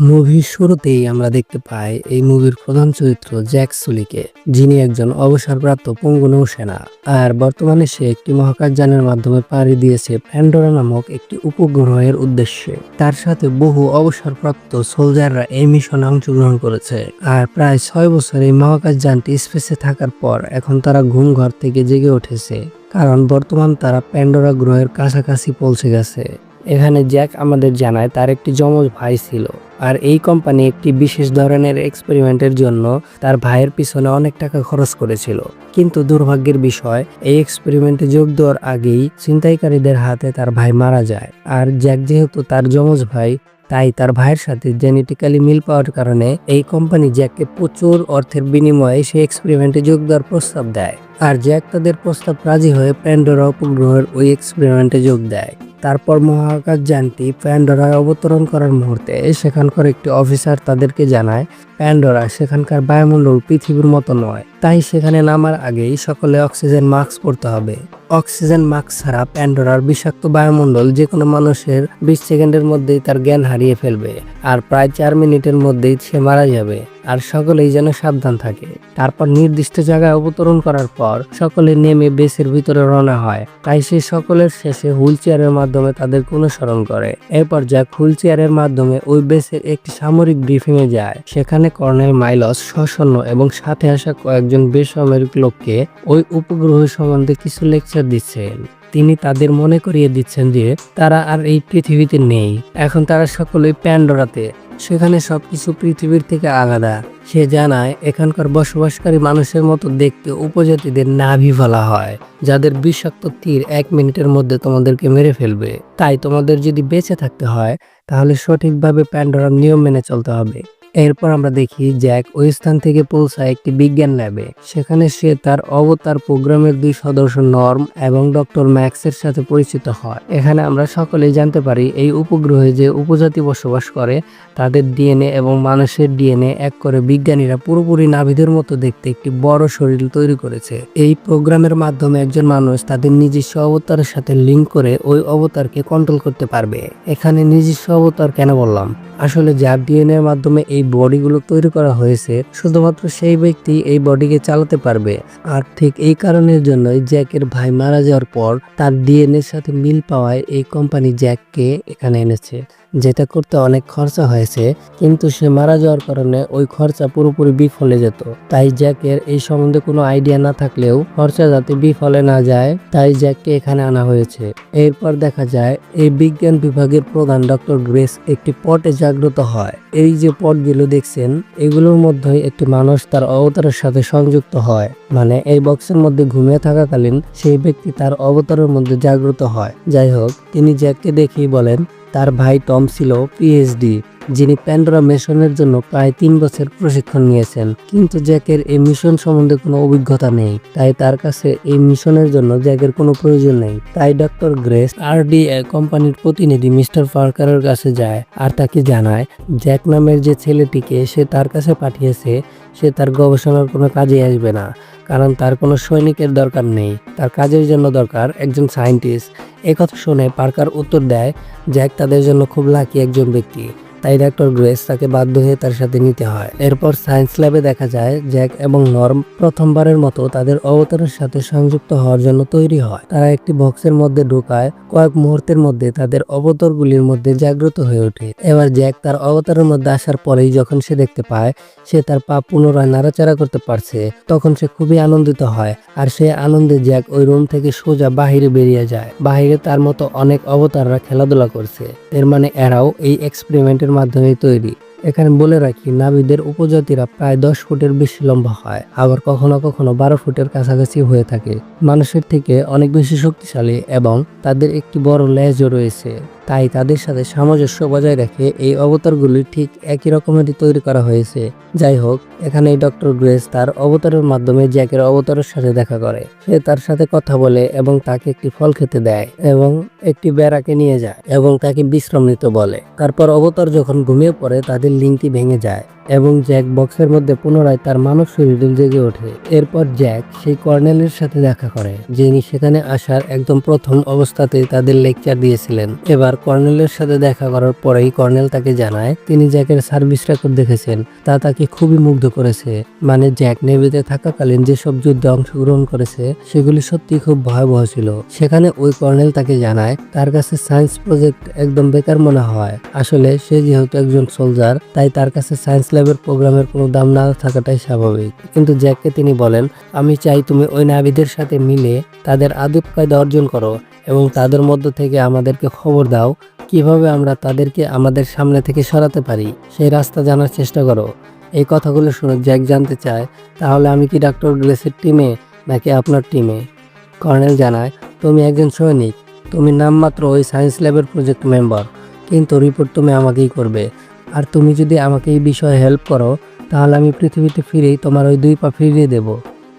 মুভির শুরুতেই আমরা দেখতে পাই এই মুভির প্রধান চরিত্র জ্যাক সুলিকে, যিনি একজন অবসরপ্রাপ্ত পঙ্গু নৌসেনা। আর বর্তমানে সে একটি মহাকাশযানের মাধ্যমে পাড়ি দিয়েছে প্যান্ডোরা নামক একটি উপগ্রহের উদ্দেশ্যে। তার সাথে বহু অবসরপ্রাপ্ত সোলজাররা এই মিশনে অংশগ্রহণ করেছে। আর প্রায় ছয় বছর এই মহাকাশযানটি স্পেসে থাকার পর এখন তারা ঘুম ঘর থেকে জেগে উঠেছে। কারণ বর্তমান তারা প্যান্ডোরা গ্রহের কাছাকাছি পৌঁছে গেছে। এখানে জ্যাক আমাদের জানায় তার একটি যমজ ভাই ছিল। আর এই কোম্পানি একটি বিশেষ ধরনের এক্সপেরিমেন্টের জন্য তার ভাইয়ের পিছনে অনেক টাকা খরচ করেছিল। কিন্তু দুর্ভাগ্যের বিষয়, এই এক্সপেরিমেন্টে যোগ দেওয়ার আগেই ছিনতাইকারীদের হাতে তার ভাই মারা যায়। আর জ্যাক যেহেতু তার যমজ ভাই, তাই তার ভাইয়ের সাথে জেনেটিক্যালি মিল পাওয়ার কারণে এই কোম্পানি জ্যাককে প্রচুর অর্থের বিনিময়ে সেই এক্সপেরিমেন্টে যোগ দেওয়ার প্রস্তাব দেয়। আর জ্যাক তাদের প্রস্তাব রাজি হয়ে প্যান্ডোরা উপগ্রহের ওই এক্সপেরিমেন্টে যোগ দেয়। তারপর মহাকাশ যানটি প্যান্ডোরায় অবতরণ করার মুহূর্তে সেখানকার একটি অফিসার তাদেরকে জানায় প্যান্ডোরা সেখানকার বায়ুমণ্ডল পৃথিবীর মতো নয়। তাই সেখানে নামার আগেই সকলে অক্সিজেন মাস্ক পরতে হবে। অক্সিজেন মাস্ক ছাড়া প্যান্ডোরার বিষাক্ত বায়ুমণ্ডল যে কোনো মানুষের বিশ সেকেন্ডের মধ্যেই তার জ্ঞান হারিয়ে ফেলবে আর প্রায় চার মিনিটের মধ্যেই সে মারা যাবে আর সকলেই যেন সাবধান থাকে। তারপর নির্দিষ্ট জায়গায় অবতরণ করার পর সকলে নেমে বেসের ভিতরে রওনা হয়। তাই সে সকলের শেষে হুইল চেয়ারের মাধ্যমে তাদের অনুসরণ করে। এরপর জ্যাক হুইল চেয়ারের মাধ্যমে ওই বেসের একটি সামরিক ব্রিফিং এ যায়। সেখানে কর্নেল মাইলস সসৈন্য এবং সাথে আসা কয়েকজন বেসামরিক লোককে ওই উপগ্রহ সম্বন্ধে কিছু লেকচার দিচ্ছেন। তিনি তাদের মনে করিয়ে দিচ্ছেন যে তারা আর এই পৃথিবীতে নেই। এখন তারা সকলেই প্যান্ডোরাতে, সেখানে সবকিছু পৃথিবীর থেকে আলাদা। সে জানায়, এখানকার বসবাসকারী মানুষের মতো দেখতে উপজাতিদের নাভি বলা হয়, যাদের বিষাক্ত তীর এক মিনিটের মধ্যে তোমাদেরকে মেরে ফেলবে। তাই তোমাদের যদি বেঁচে থাকতে হয়, তাহলে সঠিকভাবে প্যান্ডোরার নিয়ম মেনে চলতে হবে। এরপর আমরা দেখি জ্যাক ওই স্থান থেকে পৌঁছায় একটি বিজ্ঞান ল্যাবে। সেখানে সে তার অবতার প্রোগ্রামের দুই সদস্য নর্ম এবং ডক্টর ম্যাক্সের সাথে পরিচিত হয়। এখানে আমরা সকলেই জানতে পারি এই উপগ্রহে যে উপজাতি বসবাস করে, তাদের ডিএনএ এবং মানুষের ডিএনএ এক করে বিজ্ঞানীরা পুরোপুরি নাভিদের মতো দেখতে একটি বড় শরীর তৈরি করেছে। এই প্রোগ্রামের মাধ্যমে একজন মানুষ তাদের নিজস্ব অবতারের সাথে লিঙ্ক করে ওই অবতারকে কন্ট্রোল করতে পারবে। এখানে নিজস্ব অবতার কেন বললাম? আসলে যার ডিএনএর এর মাধ্যমে এই বডিগুলো তৈরি করা হয়েছে, শুধুমাত্র সেই ব্যক্তি এই বডিকে চালাতে পারবে। আর ঠিক এই কারণের জন্যই জ্যাকের ভাই মারা যাওয়ার পর তার ডিএনএ এর সাথে মিল পাওয়ায় এই কোম্পানি জ্যাককে এখানে এনেছে। যেটা করতে অনেক খরচা হয়েছে, কিন্তু সে মারা যাওয়ার কারণে ওই খরচা পুরোপুরি বিফলে যেত। তাই জ্যাকের এই সম্বন্ধে কোনো আইডিয়া না থাকলেও খরচা যাতে বিফলে না যায়, তাই জ্যাককে এখানে আনা হয়েছে। এরপর দেখা যায়, এই বিজ্ঞান বিভাগের প্রধান ডক্টর গ্রেস একটি পটে জাগ্রত হয়। এই যে পটগুলো দেখছেন, এগুলোর মধ্যে একটি মানুষ তার অবতারের সাথে সংযুক্ত হয়। মানে এই বক্সের মধ্যে ঘুমিয়ে থাকাকালীন সেই ব্যক্তি তার অবতারের মধ্যে জাগ্রত হয়। যাই হোক, তিনি জ্যাককে দেখেই বলেন তার ভাই টম ছিল পিএইচডি যিনি প্যান্ডোরা মিশনের জন্য প্রায় তিন বছর প্রশিক্ষণ নিয়েছেন। কিন্তু জ্যাকের এই মিশন সম্বন্ধে কোনো অভিজ্ঞতা নেই। তাই তার কাছে এই মিশনের জন্য জ্যাকের কোনো প্রয়োজন নেই। তাই ডক্টর গ্রেস আর ডি কোম্পানির প্রতিনিধি মিস্টার পার্কারের কাছে যায় আর তাকে জানায়, জ্যাক নামের যে ছেলেটিকে সে তার কাছে পাঠিয়েছে, সে তার গবেষণার কোনো কাজে আসবে না। কারণ তার কোনো সৈনিকের দরকার নেই। তার কাজের জন্য দরকার একজন সায়েন্টিস্ট। একথা শুনে পার্কার উত্তর দেয়, জ্যাক তাদের জন্য খুব লাকি একজন ব্যক্তি। তাই ডাক্তার গ্রেস তাকে বাধ্য হয়ে তার সাথে নিতে হয়। এরপর সায়েন্স ল্যাবে দেখা যায়, জ্যাক এবং নর্ম প্রথমবারের মতো তাদের অবতারের সাথে সংযুক্ত হওয়ার জন্য তৈরি হয়। তারা একটি বক্সের মধ্যে ঢোকায়, কয়েক মুহূর্তের মধ্যে তাদের অবতরগুলির মধ্যে জাগ্রত হয়ে ওঠে। এবার জ্যাক তার অবতারের মধ্যে আসার পরেই যখন সে দেখতে পায়, সে তার পা পুনরায় নাড়াচাড়া করতে পারছে, তখন সে খুবই আনন্দিত হয়। আর সে আনন্দে জ্যাক ওই রুম থেকে সোজা বাহিরে বেরিয়ে যায়। বাহিরে তার মতো অনেক অবতাররা খেলাধুলা করছে। এর মানে এরাও এই এক্সপেরিমেন্টের মাধ্যমে তৈরি। এখানে বলে রাখি, নাবিদের উপজাতিরা প্রায় দশ ফুটের বেশি লম্বা হয়, আবার কখনো কখনো বারো ফুটের কাছাকাছি হয়ে থাকে। মানুষের থেকে অনেক বেশি শক্তিশালী এবং তাদের একটি বড় লেজও রয়েছে। তাই তাদের সাথে সামঞ্জস্য বজায় রেখে এই অবতারগুলি ঠিক একই রকমেরই তৈরি করা হয়েছে। যাই হোক এখানে ডক্টর গ্রেস তার অবতারের মাধ্যমে জ্যাকের অবতারের সাথে দেখা করে। সে তার সাথে কথা বলে এবং তাকে একটি ফল খেতে দেয় এবং একটি বেড়াকে নিয়ে যায় এবং তাকে বিশ্রাম নিতে বলে। তারপর অবতার যখন ঘুমিয়ে পড়ে, তাদের লিঙ্কটি ভেঙে যায়। এবং জ্যাক বক্সের মধ্যে পুনরায় তার মানব শরীর জেগে ওঠে। এরপর জ্যাক সেই কর্নেলের সাথে দেখা করে, যিনি সেখানে আসার একদম প্রথম অবস্থাতেই তাদের লেকচার দিয়েছিলেন। এবার কর্নেলের সাথে দেখা করার পরেই কর্নেল তাকে জানায়, তিনি জ্যাকের সার্ভিস রেকর্ড দেখেছেন, তা তাকে খুবই মুগ্ধ করেছে। মানে জ্যাক নেভিতে থাকাকালীন যেসব যুদ্ধে অংশগ্রহণ করেছে, সেগুলি সত্যি খুব ভয়াবহ ছিল। সেখানে ওই কর্নেল তাকে জানায়, তার কাছে সায়েন্স প্রজেক্ট একদম বেকার মনে হয়। আসলে সে যেহেতু একজন সোলজার, তাই তার কাছে সায়েন্স ল্যাবের প্রোগ্রামের কোনো দাম না থাকাটাই স্বাভাবিক। কিন্তু জ্যাককে তিনি বলেন, আমি চাই তুমি ওই নাবিদের সাথে মিলে তাদের আদব কায়দা অর্জন করো এবং তাদের মধ্য থেকে আমাদেরকে খবর দাও কীভাবে আমরা তাদেরকে আমাদের সামনে থেকে সরাতে পারি। সেই রাস্তা জানার চেষ্টা করো। এই কথাগুলো শুনে জ্যাক জানতে চায়, তাহলে আমি কি ডাক্তার গ্রেসের টিমে নাকি আপনার টিমে? কর্নেল জানায়, তুমি একজন সৈনিক। তুমি নামমাত্র ওই সায়েন্স ল্যাবের প্রজেক্ট মেম্বার। কিন্তু রিপোর্ট তুমি আমাকেই করবে। আর তুমি যদি আমাকে এই বিষয়ে হেল্প করো, তাহলে আমি পৃথিবীতে ফিরেই তোমার ওই দুই পা ফিরিয়ে দেব।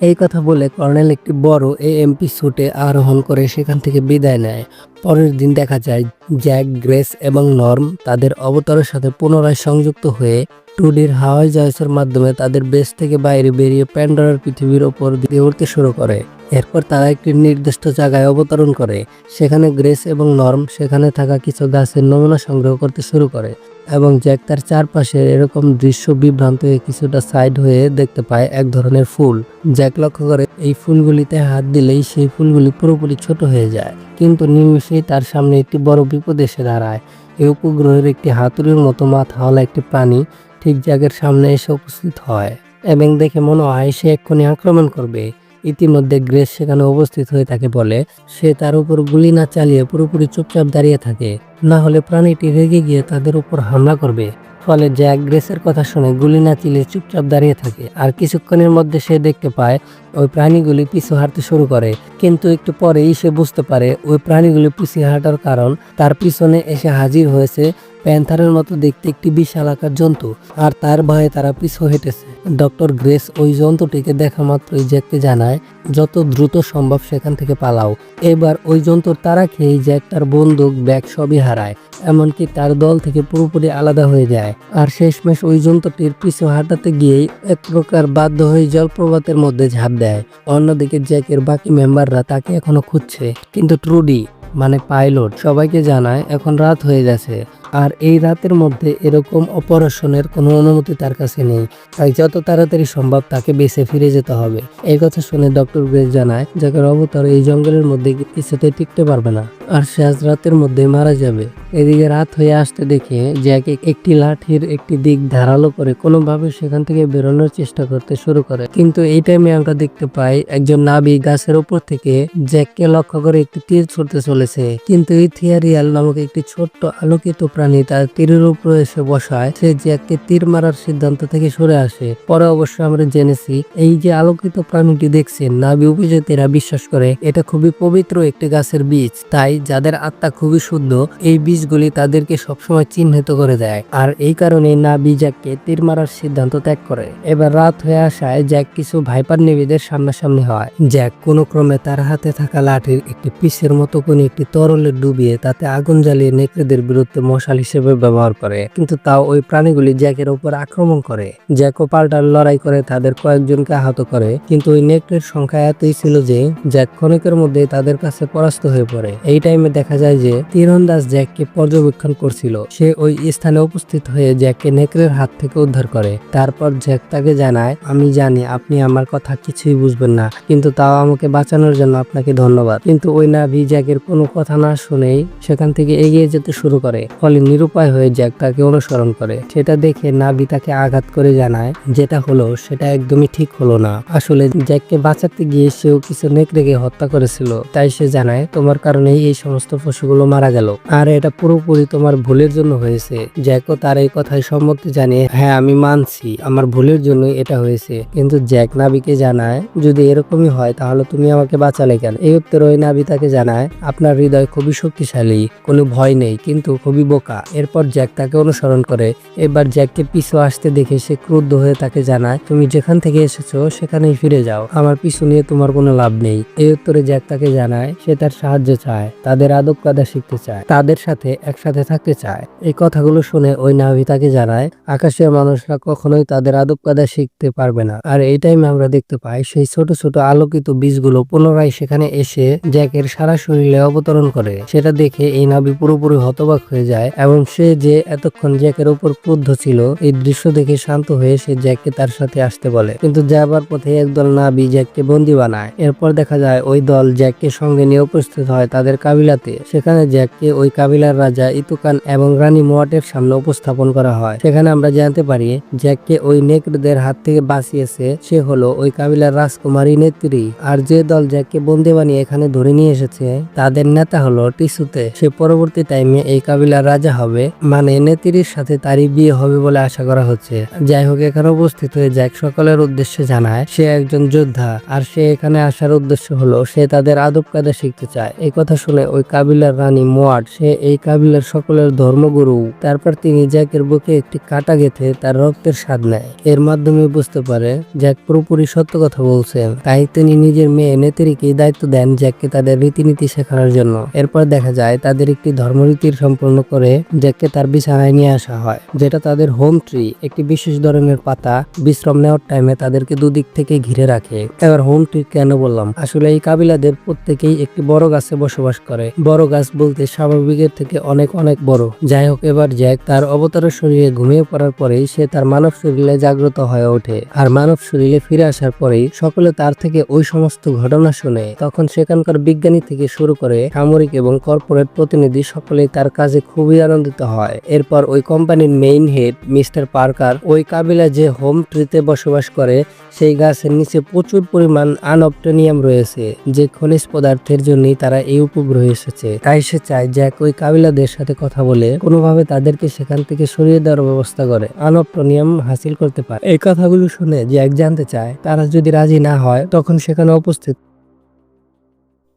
এই কথা বলে কর্নেল একটি বড় এ এএমপি স্যুটে আরোহণ করে সেখান থেকে বিদায় নেয়। পরের দিন দেখা যায়, জ্যাক, গ্রেস এবং নর্ম তাদের অবতারের সাথে পুনরায় সংযুক্ত হয়ে টুডির হাওয়াই জাহাজের মাধ্যমে তাদের বেস থেকে বাইরে বেরিয়ে প্যান্ডোরার পৃথিবীর ওপর দিয়ে উঠতে শুরু করে। এরপর তারা একটি নির্দিষ্ট জায়গায় অবতরণ করে। সেখানে গ্রেস এবং নর্ম সেখানে থাকা কিছু গাছের নমুনা সংগ্রহ করতে শুরু করে। এবং জ্যাক তার চারপাশে এরকম দৃশ্য বিভ্রান্ত হয়ে কিছুটা সাইড হয়ে দেখতে পায় এক ধরনের ফুল। জ্যাক লক্ষ্য করে, এই ফুলগুলিতে হাত দিলেই সেই ফুলগুলি পুরোপুরি ছোট হয়ে যায়। কিন্তু নিমিষেই তার সামনে একটি বড় বিপদ এসে দাঁড়ায়। এই উপগ্রহের একটি হাতুড়ির মতো মাথাওয়ালা একটি প্রাণী, ঠিক জ্যাকের সামনে এসে উপস্থিত হয় এবং দেখে মনে হয় সে এক্ষুনি আক্রমণ করবে। ইতিমধ্যে গ্রেস সেখানে উপস্থিত হয়ে তাকে বলে, সে তার উপর গুলি না চালিয়ে পুরোপুরি চুপচাপ দাঁড়িয়ে থাকে। না হলে প্রাণীটি রেগে গিয়ে তাদের উপর হামলা করবে। ফলে জ্যাক গ্রেসের কথা শুনে গুলি না চিলে চুপচাপ দাঁড়িয়ে থাকে। আর কিছুক্ষণের মধ্যে সে দেখতে পায়, ওই প্রাণীগুলি পিছু হাঁটতে শুরু করে। কিন্তু একটু পরেই সে বুঝতে পারে, ওই প্রাণীগুলি পিছু হাঁটার কারণ তার পিছনে এসে হাজির হয়েছে প্যান্থারের মতো দেখতে একটি বিশাল আকার জন্তু, আর তার ভয়ে তারা পিছু হেঁটেছে। ডক্টর গ্রেস ওই জন্তুটিকে দেখা মাত্রই জ্যাককে জানায়, যত দ্রুত সম্ভব সেখান থেকে পালাও। এবার ওই জন্তুর তারা খেয়ে জ্যাক তার বন্দুক, ব্যাগ সবই হারায়, এমনকি তার দল থেকে পুরোপুরি আলাদা হয়ে যায়। আর শেষমেশ ওই জন্তুটির পিছু হাঁটাতে গিয়েই এক প্রকার বাধ্য হয়ে জলপ্রপাতের মধ্যে ঝাঁপ দেয়। অন্যদিকে জ্যাকের বাকি মেম্বাররা তাকে এখনও খুঁজছে। কিন্তু ট্রুডি মানে পাইলট, সবাইকে জানায়, এখন রাত হয়ে গেছে। আর এই রাতের মধ্যে এরকম অপারেশনের কোনো অনুমতি তার কাছে নেই। তাই যত তাড়াতাড়ি সম্ভব তাকে বেঁচে ফিরে যেতে হবে। এই কথা শুনে ডক্টর গ্রেস জানায়, যাকে অবতার এই জঙ্গলের মধ্যে কিছুতে টিকতে পারবে না। আর সে আজ রাতের মধ্যে মারা যাবে। এদিকে রাত হয়ে আসতে দেখে জ্যাক একটি লাঠির একটি দিক ধারালো করে কোনোভাবে সেখান থেকে বেরোনোর চেষ্টা করতে শুরু করে। কিন্তু এই টাইমে আমরা দেখতে পাই একজন নাবি গাছের উপর থেকে জ্যাককে লক্ষ্য করে একটি তীর ছুটতে চলেছে। কিন্তু এই থিয়ারিয়াল নামক একটি ছোট্ট আলোকিত প্রাণী তার তীরের উপর এসে বসায়। সে জ্যাককে তীর মারার সিদ্ধান্ত থেকে সরে আসে। পরে অবশ্য আমরা জেনেছি, এই যে আলোকিত প্রাণীটি দেখছেন নাবি উপজাতিরা বিশ্বাস করে, এটা খুবই পবিত্র একটি গাছের বীজ। তাই যাদের আত্মা খুবই শুদ্ধ, এই বীজগুলি তাদেরকে সবসময় চিহ্নিত করে দেয়। আর এই কারণে নাবি জ্যাককে তীর মারার সিদ্ধান্ত ত্যাগ করে। এবার রাত হয়ে আসায় জ্যাক কিছু ভাইপার নেবীদের সামনাসামনি হয়। জ্যাক কোনো ক্রমে তার হাতে থাকা লাঠির একটি পিসের মতো কোনো একটি তরলে ডুবিয়ে তাতে আগুন জ্বালিয়ে নেকড়েদের বিরুদ্ধে মশাল হিসেবে ব্যবহার করে। কিন্তু তাও ওই প্রাণীগুলি জ্যাকের উপর আক্রমণ করে। জ্যাকও পাল্টার লড়াই করে তাদের কয়েকজনকে আহত করে। কিন্তু ওই নেকড়ের সংখ্যা এতই ছিল যে জ্যাক ক্ষণিকের মধ্যে তাদের কাছে পরাস্ত হয়ে পড়ে। এই টাইমে দেখা যায় যে তীরন্দাজ জ্যাককে পর্যবেক্ষণ করছিল। সে ওই স্থানে উপস্থিত হয়ে জ্যাককে নেকড়ের হাত থেকে উদ্ধার করে। তারপর জ্যাক তাকে জানায়, আমি জানি আপনি আমার কথা কিছুই বুঝবেন না, কিন্তু তাও আমাকে বাঁচানোর জন্য আপনাকে ধন্যবাদ। কিন্তু ওই নাভি জ্যাকের কোনো কথা না শুনেই সেখান থেকে এগিয়ে যেতে শুরু করে। ফলে নিরুপায় হয়ে জ্যাক তাকে অনুসরণ করে। সেটা দেখে নাভি তাকে আঘাত করে জানায়, যেটা হলো, সেটা একদমই ঠিক হলো না। আসলে জ্যাককে বাঁচাতে গিয়ে সেও কিছু নেকড়েকে হত্যা করেছিল। তাই সে জানায়, তোমার কারণেই এই সমস্ত পশুগুলো মারা গেল। আর এটা পুরোপুরি তোমার ভুলের জন্য হয়েছে। জ্যাকও তার এই কথায় সম্মতি জানিয়ে হ্যাঁ আমি মানছি। আমার ভুলের জন্য এটা হয়েছে। কিন্তু জ্যাক নাবিকে জানায়, যদি এরকমই হয়, তাহলে তুমি আমাকে বাঁচালে কেন? এই উত্তরে ওই নাবি তাকে জানায়, আপনার হৃদয় খুবই শক্তিশালী, কোনো ভয় নেই, কিন্তু খুবই বোকা। এরপর জ্যাক তাকে অনুসরণ করে। এবার জ্যাককে পিছু আসতে দেখে সে ক্রুদ্ধ হয়ে তাকে জানায়, তুমি যেখান থেকে এসেছ, সেখানেই ফিরে যাও। আমার পিছু নিয়ে তোমার কোনো লাভ নেই। এই উত্তরে জ্যাক তাকে জানায়, সে তার সাহায্য চায়, তাদের আদব কাদা শিখতে চায়, তাদের সাথে একসাথে থাকতে চায়। এই কথাগুলো শুনে ওই নাভি তাকে জানায়, আকাশের মানুষরা কখনোই তাদের আদব কাদা শিখতে পারবে না। আর এই টাইমে আমরা দেখতে পাই, সেই ছোট ছোট আলোকিত বীজগুলো পুনরায় সেখানে এসে জ্যাকের সারা শরীরে অবতরণ করে। সেটা দেখে এই নাবি পুরোপুরি হতবাক হয়ে যায় এবং সে যে এতক্ষণ জ্যাকের উপর ক্রুদ্ধ ছিল, এই দৃশ্য দেখে শান্ত হয়ে সে জ্যাককে তার সাথে আসতে বলে। কিন্তু যাবার পথে একদল নাবি জ্যাককে বন্দি বানায়। এরপর দেখা যায় ওই দল জ্যাককে সঙ্গে নিয়ে উপস্থিত হয় তাদের কাবিলাতে। সেখানে জ্যাককে ওই কাবিলার রাজা ইতুকান এবং রানী মোয়াটের সামনে উপস্থাপন করা হয়। সেখানে আমরা জানতে পারি, জ্যাককে ওই নেকড়েদের হাত থেকে বাঁচিয়েছে সে হলো ওই কাবিলার রাজকুমারী নেত্রী। আর যে দল জ্যাককে বন্দি বানিয়ে এখানে ধরে নিয়ে এসেছে, তাদের নেতা হলো টিসুতে সে পরবর্তী টাইমে এই কাবিলার রাজা হবে। মানে নেত্রীর সাথে তারই বিয়ে হবে বলে আশা করা হচ্ছে। যাই হোক, এখানে উপস্থিত হয়ে জ্যাক সকলের উদ্দেশ্যে জানায়, সে একজন যোদ্ধা। আর সে এখানে আসার উদ্দেশ্য হলো, সে তাদের আদব কায়দা শিখতে চায়। এই কথা শুনে ওই কাবিলার রানী মোয়াট, সে এই কাবিলার সকলের ধর্মগুরু। তারপর তিনি জ্যাকের বুকে একটি কাটা গেথে তার রক্তের স্বাদ নেয়। এর মাধ্যমে বুঝতে পারে, জ্যাক পুরোপুরি সত্য কথা বলছেন। তাই তিনি নিজের মেয়ে নেত্রীকে দায়িত্ব দেন জ্যাককে তাদের রীতিনীতি শেখানোর জন্য। এরপর দেখা যায়, তাদের একটি ধর্মরীতির সম্পূর্ণ করে জ্যাককে তার বিছানায় নিয়ে আসা হয়, যেটা তাদের হোম ট্রি, একটি বিশেষ ধরনের পাতা বিশ্রাম নেওয়ার টাইমে তাদেরকে দুদিক থেকে ঘিরে রাখে। এবার হোম ট্রি কেন বললাম? আসলে এই কাবিলাদের প্রত্যেকেই একটি বড় গাছে বসবাস করে। বড় গাছ বলতে স্বাভাবিকের থেকে অনেক অনেক বড়। যাই হোক, এবার জ্যাক তার অবতারের শরীরে ঘুমিয়ে পড়ার পরেই সে তার মানব শরীরে জাগ্রত হয়ে ওঠে। আর মানব শরীরে ফিরে আসার পরেই সকলে তার থেকে ওই সমস্ত ঘটনা শুনে, তখন সেখানকার বিজ্ঞানী থেকে শুরু করে সামরিক এবং কর্পোরেট প্রতিনিধি সকলেই তার কাজে খুবই আনন্দিত হয়। এরপর ওই কোম্পানির মেইন হেড মিস্টার পার্কার, ওই কাবিলা যে হোম ট্রিতে বসবাস করে, সেই গাছের নিচে প্রচুর পরিমাণ আনঅপটেনিয়াম রয়েছে, যে খনিজ পদার্থের জন্যই তারা এই উপগ্রহে এসেছে। তাই সে চায় জ্যাক ওই কাবিলাদের সাথে কথা বলে কোনোভাবে তাদেরকে সেখান থেকে সরিয়ে দেওয়ার ব্যবস্থা করে, আনঅপটোনিয়াম হাসিল করতে পারে। এই কথাগুলো শুনে জ্যাক জানতে চায়, তারা যদি রাজি না হয়, তখন সেখানে উপস্থিত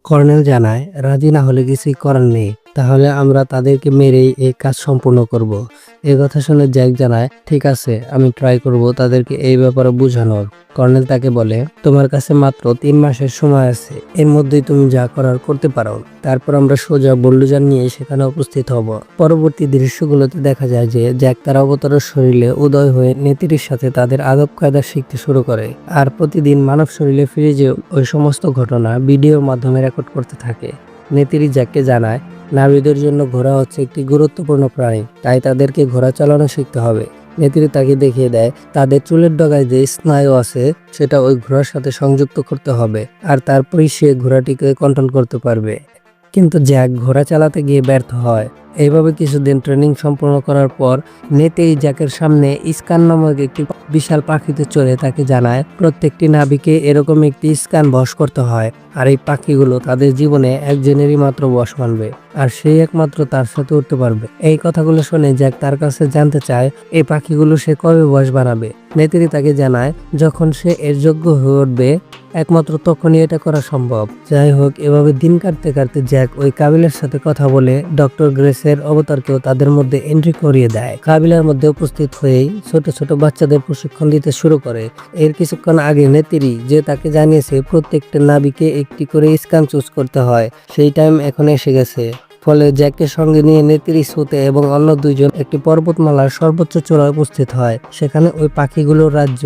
কর্নেল জানায় রাজি না হলে কিছুই করার নেই। তাহলে আমরা তাদেরকে মেরেই এই কাজ সম্পূর্ণ করব। এই কথা শুনে জ্যাক জানায়, ঠিক আছে, আমি ট্রাই করব তাদেরকে এই ব্যাপারে বোঝানোর। কর্নেল তাকে বলে, তোমার কাছে মাত্র তিন মাসের সময় আছে। এর মধ্যেই তুমি যা করার করতে পারো। তারপর আমরা সোজা বুল্ডোজার নিয়ে সেখানে উপস্থিত হব। পরবর্তী দৃশ্যগুলোতে দেখা যায় যে জ্যাক তার অবতারের শরীরে উদয় হয়ে নেতিরির সাথে তাদের আদব কায়দা শিখতে শুরু করে। আর প্রতিদিন মানব শরীরে ফিরে যে ওই সমস্ত ঘটনা ভিডিওর মাধ্যমে রেকর্ড করতে থাকে। নেতিরি জ্যাককে জানায়, নাবিদের জন্য ঘোড়া হচ্ছে একটি গুরুত্বপূর্ণ প্রাণী, তাই তাদেরকে ঘোড়া চালানো শিখতে হবে। নেত্রী তাকে দেখিয়ে দেয়, তাদের চুলের ডগায় যে স্নায়ু আছে, সেটা ওই ঘোড়ার সাথে সংযুক্ত করতে হবে, আর তারপরেই সে ঘোড়াটিকে কন্ট্রোল করতে পারবে। কিন্তু জ্যাক ঘোড়া চালাতে গিয়ে ব্যর্থ হয়। এইভাবে কিছুদিন ট্রেনিং সম্পূর্ণ করার পর নেতেই জ্যাকের সামনে ইস্কান নামক একটি বিশাল পাখিতে চড়ে তাকে জানায়, প্রত্যেকটি নাবিকে এরকম একটি স্কান বশ করতে হয়, আর এই পাখিগুলো তাদের জীবনে একজনেরই মাত্র বশ মানবে, আর সেই একমাত্র তার সাথে উঠতে পারবে। এই কথাগুলো শুনে জ্যাক তার কাছে জানতে চায়, এই পাখিগুলো সে কবে বয়স বানাবে? নেত্রী তাকে জানায়, যখন সে এর যোগ্য হয়ে উঠবে, একমাত্র তখনই এটা করা সম্ভব। যাই হোক, এভাবে দিন কাটতে কাটতে জ্যাক ওই কাবিলের সাথে কথা বলে ডক্টর গ্রেসের অবতারকেও তাদের মধ্যে এন্ট্রি করিয়ে দেয়। কাবিলার মধ্যে উপস্থিত হয়েই ছোট ছোট বাচ্চাদের প্রশিক্ষণ দিতে শুরু করে। এর কিছুক্ষণ আগে নেত্রী যে তাকে জানিয়েছে, প্রত্যেকটা নাবিকে একটি করে স্কান চুজ করতে হয়। সেই টাইম এখন এসে গেছে। ফলে জ্যাককে সঙ্গে নিয়ে নেত্রী সুতে এবং অন্য দুইজন একটি পর্বতমালার সর্বোচ্চ চূড়ায় উপস্থিত হয়, সেখানে ওই পাখিগুলোর রাজ্য।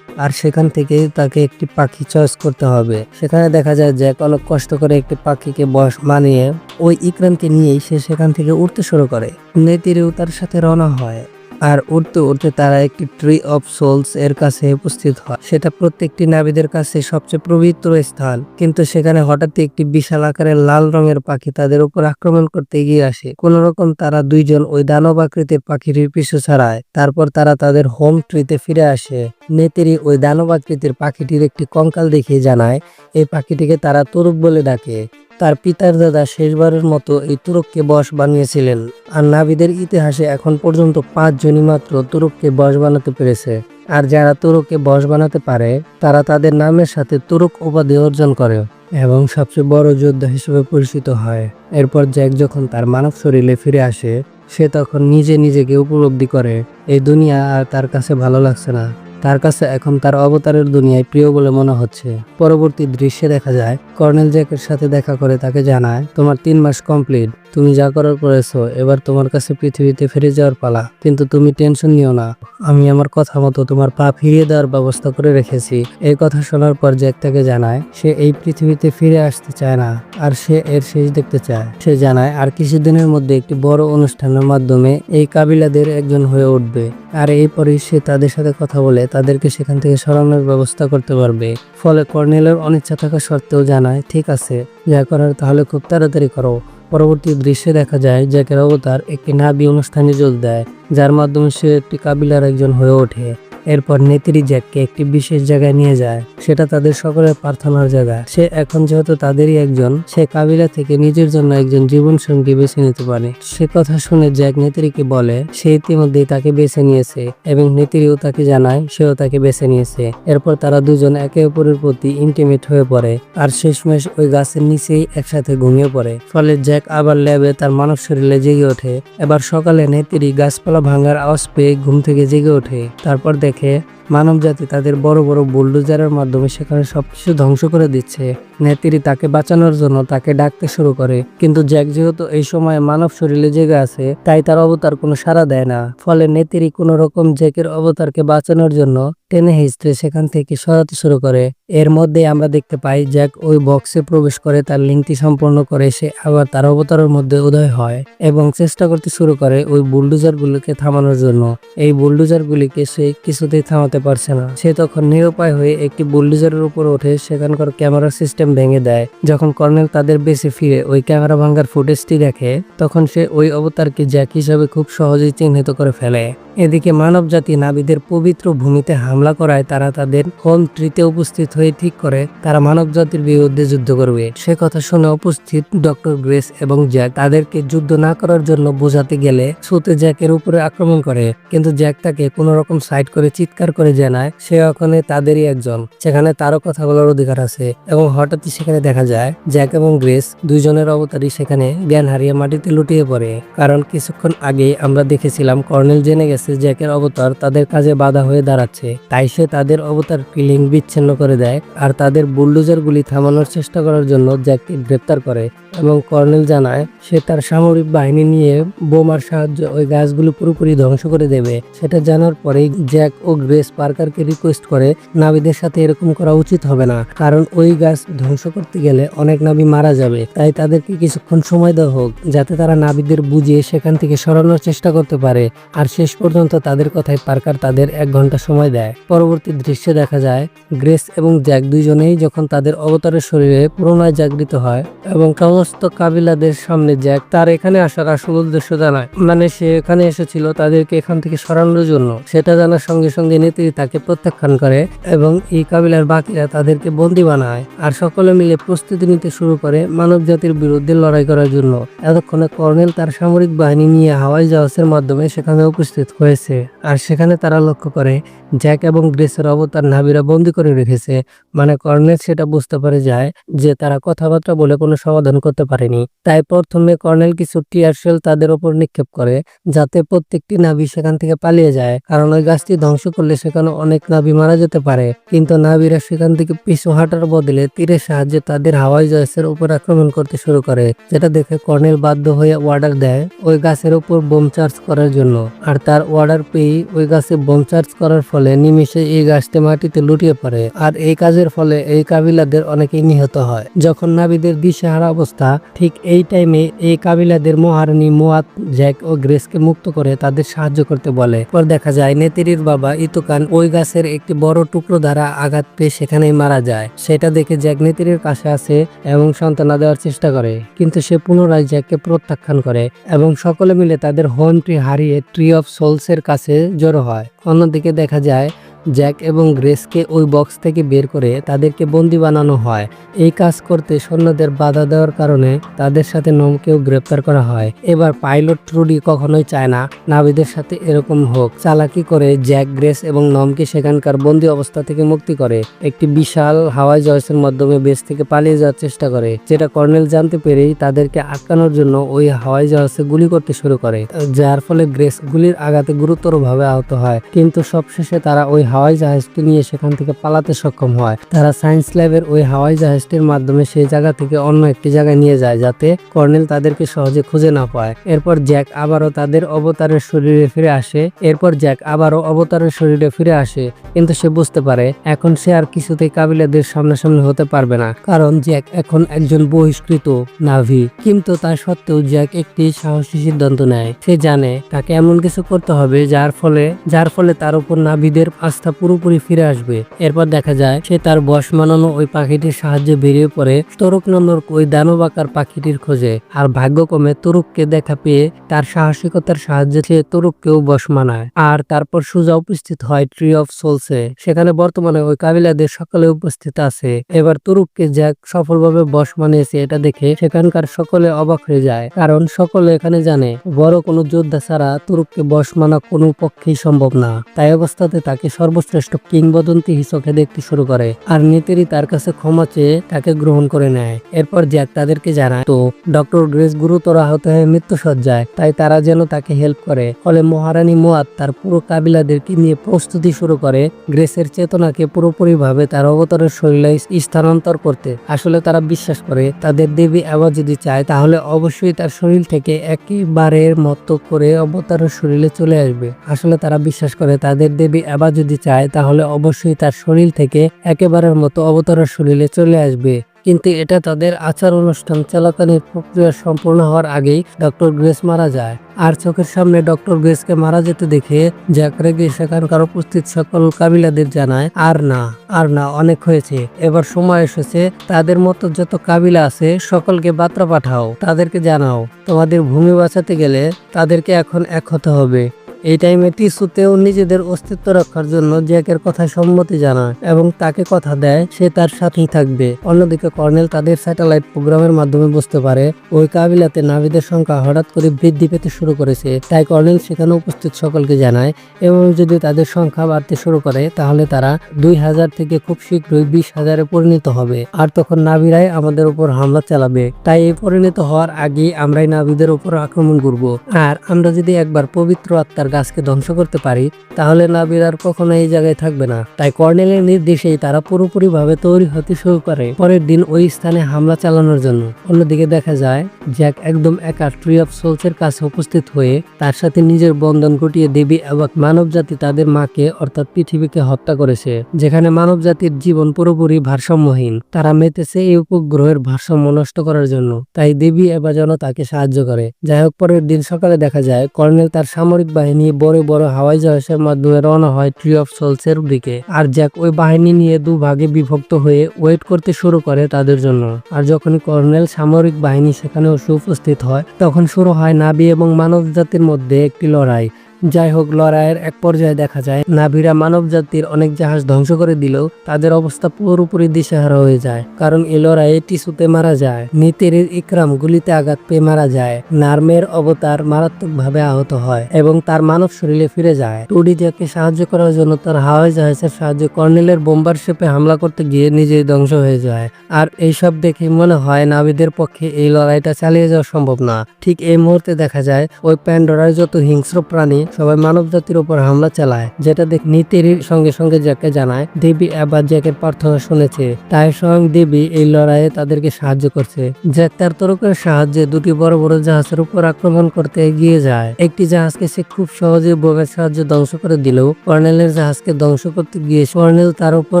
আর সেখান থেকে তাকে একটি পাখি চয়েস করতে হবে। সেখানে দেখা যায় জ্যাক অনেক কষ্ট করে একটি পাখিকে বয়স মানিয়ে ওই ইকরামকে নিয়েই সে সেখান থেকে উঠতে শুরু করে। নেতিরেও তার সাথে রওনা হয়। আর উঠতে উঠতে তারা একটি ট্রি অফ সোলস এর কাছে উপস্থিত হয়। সেটা প্রত্যেকটি নাবিদের কাছে সবচেয়ে পবিত্র স্থান। কিন্তু সেখানে হঠাৎই একটি বিশাল আকারের লাল রঙের পাখি তাদের উপর আক্রমণ করতে এগিয়ে আসে। কোন রকম তারা দুইজন ওই দানব আকৃতির পাখির পিছু ছাড়ায়। তারপর তারা তাদের হোম ট্রিতে ফিরে আসে। নেতেরি ওই দানব আকৃতির পাখিটির একটি কঙ্কাল দেখিয়ে জানায়, এই পাখিটিকে তারা তুরুক বলে ডাকে। তার পিতার দাদা শেষবারের মতো এই তুরককে বশ বানিয়েছিলেন। আর নাবিদের ইতিহাসে এখন পর্যন্ত পাঁচজনই মাত্র তুরককে বশ বানাতে পেরেছে। আর যারা তুরককে বশ বানাতে পারে, তারা তাদের নামের সাথে তুরক উপাধি অর্জন করে এবং সবচেয়ে বড় যোদ্ধা হিসেবে পরিচিত হয়। এরপর জ্যাক যখন তার মানব শরীরে ফিরে আসে, সে তখন নিজে নিজেকে উপলব্ধি করে, এই দুনিয়া আর তার কাছে ভালো লাগছে না। তার কাছে এখন তার অবতারের দুনিয়ায় প্রিয় বলে মনে হচ্ছে। পরবর্তী দৃশ্যে দেখা যায়, কর্নেল জ্যাকের সাথে দেখা করে তাকে জানায়, তোমার তিন মাস কমপ্লিট। তুমি যা করার করেছ, এবার তোমার কাছে পৃথিবীতে ফিরে যাওয়ার পালা। কিন্তু তুমি টেনশন নিও না। আমি আমার কথা মতো তোমার পা ফিরিয়ে দেওয়ার ব্যবস্থা করে রেখেছি। এই কথা শোনার পর জ্যাক তাকে জানায়, সে এই পৃথিবীতে ফিরে আসতে চায় না, আর সে এর শেষ দেখতে চায়। সে জানায়, আর কিছুদিনের মধ্যে একটি বড় অনুষ্ঠানের মাধ্যমে এই কাবিলাদের একজন হয়ে উঠবে। আর এরপরই সে তাদের সাথে কথা বলে তাদেরকে সেখান থেকে সরানোর ব্যবস্থা করতে পারবে। ফলে কর্নেলের অনিচ্ছা থাকা সত্ত্বেও জানায়, ঠিক আছে, যা করার তাহলে খুব তাড়াতাড়ি করো। পরবর্তী দৃশ্যে দেখা যায় জ্যাকের অবতার একটি নাবি অনুষ্ঠানে যোগ দেয়, যার মাধ্যমে সে একটি কাবিলার একজন হয়ে ওঠে। এরপর নেত্রী জ্যাককে একটি বিশেষ জায়গায় নিয়ে যায়। সেটা তাদের সকলের প্রার্থনার জায়গা। সে এখন যেহেতু তাদেরই একজন, সে কাবিলা থেকে নিজের জন্য একজন জীবন সঙ্গী বেছে নিতে পারে। সে কথা শুনে জ্যাক নেত্রীকে বলে, সে ইতিমধ্যেই তাকে বেছে নিয়েছে এবং নেত্রীও তাকে জানায়, সেও তাকে বেছে নিয়েছে। এরপর তারা দুজন একে অপরের প্রতি ইন্টিমেট হয়ে পড়ে আর শেষমেশ ওই গাছের নিচেই একসাথে ঘুমিয়ে পড়ে। ফলে জ্যাক আবার ল্যাবে তার মানব শরীরে জেগে ওঠে। এবার সকালে নেত্রী গাছপালা ভাঙার আওয়াজ পেয়ে ঘুম থেকে জেগে ওঠে। তারপর দেখে Okay. মানব জাতি তাদের বড় বড় বুলডোজারের মাধ্যমে সেখানে সবকিছু ধ্বংস করে দিচ্ছে। নেত্রী তাকে বাঁচানোর জন্য তাকে ডাকতে শুরু করে। কিন্তু জ্যাক যেহেতু এই সময় মানব শরীরে জেগে আছে, তাই তার অবতার কোনো সাড়া দেয় না। ফলে নেত্রী কোনো রকম জ্যাকের অবতারকে বাঁচানোর জন্য টেনে হিস্ট্রে সেখান থেকে সরাতে শুরু করে। এর মধ্যে আমরা দেখতে পাই জ্যাক ওই বক্সে প্রবেশ করে, তার লিঙ্কটি সম্পূর্ণ করে সে আবার তার অবতারের মধ্যে উদয় হয় এবং চেষ্টা করতে শুরু করে ওই বুলডোজারগুলোকে থামানোর জন্য। এই বুলডোজারগুলিকে সে কিছুতেই থামাতে পারছে না। সে তখন নিরুপায় হয়ে একটি বুলডোজারের উপর ওঠে, সেখানকার ক্যামেরা সিস্টেম ভেঙে দেয়। যখন কর্নেল তাদের বেসে ফিরে ওই ক্যামেরা ভাঙ্গার ফুটেজটি দেখে, তখন সে ওই অবতারকে জ্যাক হিসাবে খুব সহজেই চিহ্নিত করে ফেলে। এদিকে মানব জাতি নাবিদের পবিত্র ভূমিতে হামলা করায় তারা তাদের হোম ট্রিতে উপস্থিত হয়ে ঠিক করে, তারা মানব জাতির বিরুদ্ধে যুদ্ধ করবে। সে কথা শুনে উপস্থিত ডক্টর গ্রেস এবং জ্যাক তাদেরকে যুদ্ধ না করার জন্য বোঝাতে গেলে সুতে জ্যাকের উপরে আক্রমণ করে, কিন্তু জ্যাক তাকে কোনো রকম সাইড করে চিৎকার করে জানায় সে ওখানে তাদেরই একজন। সেখানে তারও কথা বলার অধিকার আছে এবং হঠাৎই সেখানে দেখা যায়, জ্যাক এবং গ্রেস দুইজনের অবতারই সেখানে জ্ঞান হারিয়ে মাটিতে লুটিয়ে পড়ে। কারণ কিছুক্ষণ আগে আমরা দেখেছিলাম কর্নেল জেনে গেছে জ্যাকের অবতার তাদের কাজে বাধা হয়ে দাঁড়াচ্ছে। তাই সে তাদের অবতার কিলিং বিচ্ছিন্ন করে দেয় আর তাদের বুলডোজার গুলি থামানোর চেষ্টা করার জন্য জ্যাককে গ্রেপ্তার করে। এবং কর্নেল জানায়, সে তার সামরিক বাহিনী নিয়ে বোমার সাহায্যে ওই গাছগুলো পুরোপুরি ধ্বংস করে দেবে। সেটা জানার পরেই জ্যাক ও গ্রেস পার্কারকে রিকোয়েস্ট করে, নাবিদের সাথে এরকম করা উচিত হবে না, কারণ ওই গাছ ধ্বংস করতে গেলে অনেক নাবি মারা যাবে। তাই তাদেরকে কিছুক্ষণ সময় দেওয়া হোক, যাতে তারা নাবিদের বুঝিয়ে সেখান থেকে সরানোর চেষ্টা করতে পারে। আর শেষ পর্যন্ত তাদের কথায় পার্কার তাদের এক ঘণ্টা সময় দেয়। পরবর্তী দৃশ্যে দেখা যায়, গ্রেস এবং জ্যাক দুইজনেই যখন তাদের অবতারের শরীরে পুনরায় জাগৃত হয় এবং সমস্ত কাবিলাদের সামনে জ্যাক তার এখানে আসার আসল উদ্দেশ্য জানায়। মানে সে এখানে এসেছিল তাদেরকে এখান থেকে সরানোর জন্য। সেটা জানার সঙ্গে সঙ্গে নেত্রী তাকে প্রত্যাখ্যান করে এবং এই কাবিলার বাকিরা তাদেরকে বন্দি বানায় আর সকলে মিলে প্রস্তুতি নিতে শুরু করে মানব জাতির বিরুদ্ধে লড়াই করার জন্য। এতক্ষণে কর্নেল তার সামরিক বাহিনী নিয়ে হাওয়াই জাহাজের মাধ্যমে সেখানে উপস্থিত হয়েছে। আর সেখানে তারা লক্ষ্য করে, জ্যাক এবং গ্রেসের অবতার নাবিরা বন্দি করে রেখেছে। মানে কর্নেল সেটা বুঝতে পারে যায় যে তারা কথাবার্তা বলে কোনো সমাধান করতে পারেনি। তাই প্রথমে কর্নেল কিছু টিয়ার শেল তাদের ওপর নিক্ষেপ করে, যাতে প্রত্যেকটি নাবি সেখান থেকে পালিয়ে যায়। কারণ ওই গাছটি ধ্বংস করলে সেখানে অনেক নাবি মারা যেতে পারে। কিন্তু নাবিরা সেখান থেকে পিছু হাঁটার বদলে তীরের সাহায্যে তাদের হাওয়াই জাহাজের উপর আক্রমণ করতে শুরু করে, যেটা দেখে কর্নেল বাধ্য হয়ে অর্ডার দেয় ওই গাছের উপর বোম চার্জ করার জন্য। আর তার অর্ডার পেয়ে ওই গাছে বোম চার্জ করার ফলে নিমিষে এই গাছটি মাটিতে লুটিয়ে পড়ে। আর এই কাজের ফলে এই কাবিলাদের অনেকেই নিহত হয়। যখন নাবিদের দিশেহারা অবস্থা ঠিক এই টাইমে এই কাবিলাদের মহারানী মোয়াত, জ্যাক ও গ্রেসকে মুক্ত করে তাদের সাহায্য করতে বলে। পর দেখা যায়, নেতিরির বাবা ইতুকান ওই গাছের একটি বড় টুকরো দ্বারা আঘাত পেয়ে সেখানেই মারা যায়। সেটা দেখে জ্যাক নেতিরির কাছে আসে এবং সান্ত্বনা দেওয়ার চেষ্টা করে। কিন্তু সে পুনরায় জ্যাককে প্রত্যাখ্যান করে এবং সকলে মিলে তাদের হোম ট্রি হারিয়ে ট্রি অফ সোলস এর কাছে জড়ো হয়। অন্যদিকে দেখা যায় জ্যাক এবং গ্রেসকে ওই বক্স থেকে বের করে তাদেরকে বন্দি বানানো হয়। এই কাজ করতে সৈন্যদের বাধা দেওয়ার কারণে তাদের সাথে নমকেও গ্রেপ্তার করা হয়। এবার পাইলট ট্রুডি কখনোই চায় না, নাবিদের সাথে এরকম হোক। চালাকি করে জ্যাক, গ্রেস এবং নমকে সেখানকার বন্দি অবস্থা থেকে মুক্তি করে। একটি বিশাল হাওয়াই জয়সের মাধ্যমে বেস থেকে পালিয়ে যাওয়ার চেষ্টা করে, যেটা কর্নেল জানতে পেরেই তাদেরকে আটকানোর জন্য ওই হাওয়াই জাহাজে গুলি করতে শুরু করে, যার ফলে গ্রেস গুলির আঘাতে গুরুতরভাবে আহত হয়। কিন্তু সবশেষে তারা ওই হাওয়াই জাহাজটি নিয়ে সেখান থেকে পালাতে সক্ষম হয়। তারা সায়েন্স ল্যাবের ওই হাওয়াই জাহাজটির মাধ্যমে সেই জায়গা থেকে অন্য একটি জায়গায় নিয়ে যায়, যাতে কর্নেল তাদেরকে সহজে খুঁজে না পায়। এরপর জ্যাক আবারও তাদের অবতারের শরীরে ফিরে আসে। এরপর জ্যাক আবারও অবতারের শরীরে ফিরে আসে, কিন্তু সে বুঝতে পারে, এখন সে আর কিছুতেই কাবিলাদের সামনাসামনি হতে পারবে না, কারণ জ্যাক এখন একজন বহিষ্কৃত নাভি। কিন্তু তা সত্ত্বেও জ্যাক একটি সাহসী সিদ্ধান্ত নেয়। সে জানে, তাকে এমন কিছু করতে হবে, যার ফলে যার ফলে তার উপর নাভিদের আস্থা পুরোপুরি ফিরে আসবে। এরপর দেখা যায়, সে তার বশ মানানো ওই পাখিটির সাহায্যে বেরিয়ে পড়ে তরুক নামক ওই দানবাকার পাখিটির খোঁজে। আর ভাগ্যক্রমে তরুককে দেখা পেয়ে তার সাহসিকতার সাহায্যে সে তরুককেও বশ মানায়। আর তারপর সুজা উপস্থিত হয় ট্রি অফ সোলসে সেখানে বর্তমানে ওই কাবিলাদের সকলে উপস্থিত আছে। এবার তুরুককে জ্যাক সফলভাবে বশ মানিয়েছে এটা দেখে সেখানকার সকলে অবাক হয়ে যায়। কারণ সকলে এখানে জানে, বড় কোনো যোদ্ধা ছাড়া তুরুককে বশ মানা কোনো পক্ষেই সম্ভব না। তাই অবস্থাতে তাকে সর্বশ্রেষ্ঠ কিংবদন্তি হিসেবে দেখতে শুরু করে আর নীতিরই তার কাছে ক্ষমা চেয়ে তাকে গ্রহণ করে নেয়। এরপর জ্যাক তাদেরকে জানায়, তো, ডক্টর গ্রেস গুরুতর আহত হয়ে মৃত্যুসজ্জায় তাই তারা যেন তাকে হেল্প করে। ফলে মহারানী মোয়াদ তার পুরো কাবিলাদেরকে নিয়ে প্রস্তুতি শুরু করে। গ্রেসের চেতনাকে পুরোপুরিভাবে তার অবতারের শরীরে স্থানান্তর করতে। আসলে তারা বিশ্বাস করে, তাদের দেবী আবার যদি চায়, তাহলে অবশ্যই তার শরীর থেকে একেবারের মতো করে অবতারের শরীরে চলে আসবে। আসলে তারা বিশ্বাস করে, তাদের দেবী আবার যদি চায়, তাহলে অবশ্যই তার শরীর থেকে একেবারের মতো অবতারের শরীরে চলে আসবে। কিন্তু এটা তাদের আচার অনুষ্ঠান চলাকালীন প্রক্রিয়া সম্পূর্ণ হওয়ার আগেই ডক্টর গ্রেস মারা যায়। আর চোখের সামনে ডক্টর গ্রেসকে মারা যেতে দেখে জ্যাক রেগে সেখানকার উপস্থিত সকল কাবিলাদের জানায়, আর না আর না, অনেক হয়েছে। এবার সময় এসেছে, তাদের মতো যত কাবিলা আছে, সকলকে বার্তা পাঠাও। তাদেরকে জানাও, তোমাদের ভূমি বাঁচাতে গেলে তাদেরকে এখন এক হতে হবে। এই টাইমে টিসুতেও নিজেদের অস্তিত্ব রক্ষার জন্য জ্যাকের কথায় সম্মতি জানায় এবং তাকে কথা দেয় সে তার সাথেই থাকবে। অন্যদিকে কর্নেল তাদের স্যাটেলাইট প্রোগ্রামের মাধ্যমে বুঝতে পারে ওই কাবিলাতে নাবিদের সংখ্যা হঠাৎ করে বৃদ্ধি পেতে শুরু করেছে। তাই কর্নেল সেখানে উপস্থিত সকলকে জানায়, এবং যদি তাদের সংখ্যা বাড়তে শুরু করে, তাহলে তারা দুই হাজার থেকে খুব শীঘ্রই বিশ হাজারে পরিণত হবে। আর তখন নাবিরাই আমাদের উপর হামলা চালাবে। তাই এই পরিণত হওয়ার আগেই আমরাই নাবিদের উপর আক্রমণ করব। আর আমরা যদি একবার পবিত্র আত্মার গাছকে ধ্বংস করতে পারি, তাহলে নাবির আর কখনো এই জায়গায় থাকবে না। তাই কর্নেলের নির্দেশেই তারা পুরোপুরিভাবে তৈরি হতে শুরু করে। পরের দিন ওই স্থানে হামলা চালানোর জন্য। অন্যদিকে দেখা যায়, জ্যাক একদম একা ট্রি অফ সোলসের কাছে উপস্থিত হয়ে তার সাথে নিজের বন্ধন ঘটিয়ে দেবী এবং মানব জাতি তাদের মাকে অর্থাৎ পৃথিবীকে হত্যা করেছে, যেখানে মানব জাতির জীবন পুরোপুরি ভারসাম্যহীন। তারা মেতেছে এই উপগ্রহের ভারসাম্য নষ্ট করার জন্য। তাই দেবী এবার যেন তাকে সাহায্য করে। যাই হোক, পরের দিন সকালে দেখা যায়, কর্নেল তার সামরিক বাহিনী নিয়ে বড় বড় হাওয়াই জাহাজের মাধ্যমে রওনা হয় ট্রি অফ সোলসের দিকে। আর জ্যাক ওই বাহিনী নিয়ে দুভাগে বিভক্ত হয়ে ওয়েট করতে শুরু করে তাদের জন্য। আর যখন কর্নেল সামরিক বাহিনী সেখানে উপস্থিত হয়, তখন শুরু হয় নাবি এবং মানব জাতির মধ্যে একটি লড়াই। যাই হোক, লড়াইয়ের এক পর্যায়ে দেখা যায়, নাভিরা মানব জাতির অনেক জাহাজ ধ্বংস করে দিলেও তাদের অবস্থা পুরোপুরি দিশেহারা হয়ে যায়। কারণ এই লড়াইয়ে টিসুতে মারা যায়, নিতের ইকরাম গুলিতে আঘাত পেয়ে মারা যায়, নার্মের অবতার মারাত্মকভাবে আহত হয় এবং তার মানব শরীরে ফিরে যায়। টুডি জ্যাককে সাহায্য করার জন্য তার হাওয়াই জাহাজের সাহায্যে কর্নেলের বোম্বার শেপে হামলা করতে গিয়ে নিজেই ধ্বংস হয়ে যায়। আর এইসব দেখে মনে হয় নাবিদের পক্ষে এই লড়াইটা চালিয়ে যাওয়া সম্ভব না। ঠিক এই মুহূর্তে দেখা যায়, ওই প্যান্ডোরার যত হিংস্র প্রাণী সবাই মানব জাতির উপর হামলা চালায়, যেটা দেখ নীতির সঙ্গে সঙ্গে জ্যাকে জানায়, দেবী আবার জ্যাকের প্রার্থনা শুনেছে, তাই স্বয়ং দেবী এই লড়াইয়ে তাদেরকে সাহায্য করছে। জ্যাক তার তরকের সাহায্যে দুটি বড় বড় জাহাজের উপর আক্রমণ করতে এগিয়ে যায়। একটি জাহাজকে সে খুব সহজে বোমের সাহায্যে ধ্বংস করে দিলেও, কর্নেলের জাহাজকে ধ্বংস করতে গিয়ে কর্নেল তার উপর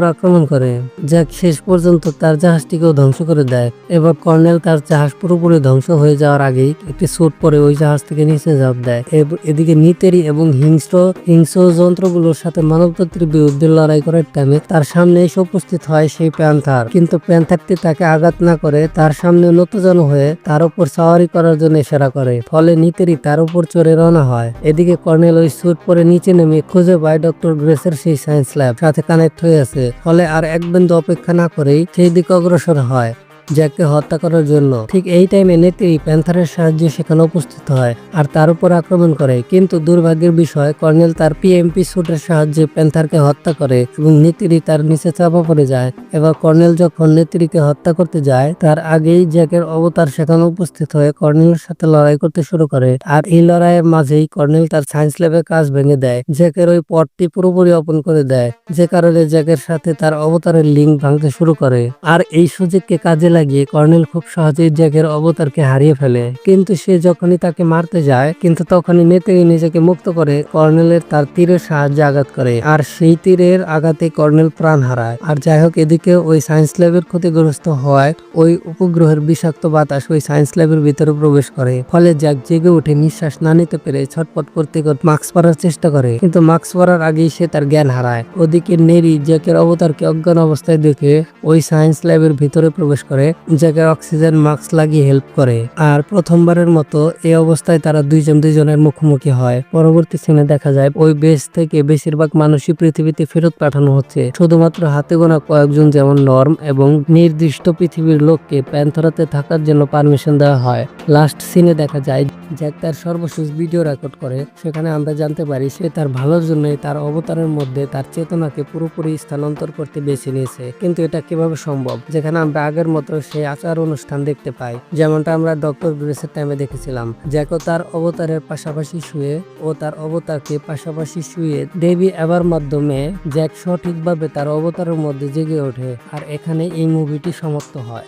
আক্রমণ করে। জ্যাক শেষ পর্যন্ত তার জাহাজটিকেও ধ্বংস করে দেয়। এবার কর্নেল তার জাহাজ পুরোপুরি ধ্বংস হয়ে যাওয়ার আগেই একটি স্যুট পরে ওই জাহাজ থেকে নিচে ঝাঁপ দেয়। এদিকে নিতেরি এবং হিংস্র হিংস্র যন্ত্রগুলোর সাথে মানবজাতির বিরুদ্ধে লড়াই করার টাইমে তার সামনে এসে উপস্থিত হয় সেই প্যান্থার। কিন্তু প্যান্থারটি তাকে আঘাত না করে তার সামনে নতজন হয়ে তার উপর সাওয়ারি করার জন্য ইশারা করে। ফলে নিতেরি তার উপর চড়ে রওনা হয়। এদিকে কর্নেল ওই স্যুট পরে নিচে নেমে খুঁজে পায় ডক্টর গ্রেসের সেই সায়েন্স ল্যাব, সাথে কানেক্ট হয়ে আছে। ফলে আর এক বিন্দু অপেক্ষা না করেই সেই দিকে অগ্রসর হয়। জ্যাককে হত্যা করার জন্য। ঠিক এই টাইমে নেত্রী প্যান্থারের সাহায্যে সেখানে উপস্থিত হয় আর তার উপর আক্রমণ করে। কিন্তু দুর্ভাগ্যের বিষয়, কর্নেল তার পিএমপি স্যুটের সাহায্যে প্যান্থারকে হত্যা করে এবং নেত্রী তার নিচে চাপা পড়ে যায়। এবার কর্নেল যখন নেত্রীকে হত্যা করতে যায়, তার আগেই জ্যাকের অবতার সেখানে উপস্থিত হয়ে কর্নেলের সাথে লড়াই করতে শুরু করে। আর এই লড়াইয়ের মাঝেই কর্নেল তার সায়েন্স ল্যাবের কাজ ভেঙে দেয়। জ্যাকের ওই পথটি পুরোপুরি ওপেন করে দেয়, যে কারণে জ্যাকের সাথে তার অবতারের লিঙ্ক ভাঙতে শুরু করে। আর এই সুযোগকে কাজে লাগিয়ে কর্নেল খুব সহজেই জ্যাকের অবতারকে হারিয়ে ফেলে। কিন্তু সে যখনই তাকে মারতে যায়, কিন্তু তখনই নেত্রী নিজেকে মুক্ত করে কর্নেলের তার তীরের সাহায্যে আঘাত করে। আর সেই তীরের আঘাতে কর্নেল প্রাণ হারায়। আর যাই হোক, এদিকে ওই সায়েন্স ল্যাবের ক্ষতিগ্রস্ত হওয়ায় ওই উপগ্রহের বিষাক্ত বাতাস ওই সায়েন্স ল্যাবের ভিতরে প্রবেশ করে। ফলে জ্যাক জেগে উঠে নিঃশ্বাস না নিতে পেরে ছটপট করতে করতে মাস্ক পরার চেষ্টা করে। কিন্তু মাস্ক পরার আগেই সে তার জ্ঞান হারায়। ওদিকে নেরি জ্যাকের অবতারকে অজ্ঞান অবস্থায় দেখে ওই সায়েন্স ল্যাবের ভিতরে প্রবেশ করে। জ্যাকের অক্সিজেন, মাস্ক লাগিয়ে হেল্প করে। আর প্রথমবারের মতো এই অবস্থায় তারা দুইজন, দুইজনের মুখোমুখি হয়। পরবর্তী সিনে দেখা যায়, ওই বেশ থেকে বেশিরভাগ মানুষই পৃথিবীতে ফেরত পাঠানো হচ্ছে। শুধুমাত্র হাতে গোনা কয়েকজন যেমন নর্ম এবং নির্দিষ্ট পৃথিবীর লোককে প্যান্থরাতে থাকার জন্য পারমিশন দেওয়া হয়। লাস্ট সিনে দেখা যায় জ্যাক তার সর্বশেষ ভিডিও রেকর্ড করে, সেখানে আমরা জানতে পারি সে তার ভালোর জন্যই তার অবতারের মধ্যে তার চেতনাকে পুরোপুরি স্থানান্তর করতে বেছে নিয়েছে। কিন্তু এটা কীভাবে সম্ভব? যেখানে আমরা আগের মতো সেই আচার অনুষ্ঠান দেখতে পাই। যেমনটা আমরা ডক্টর গ্রেসের টাইমে দেখেছিলাম। জ্যাকও তার অবতারের পাশাপাশি শুয়ে ও তার অবতারকে পাশাপাশি শুয়ে দেবী এবার মাধ্যমে জ্যাক সঠিকভাবে তার অবতারের মধ্যে জেগে ওঠে। আর এখানে এই মুভিটি সমাপ্ত হয়।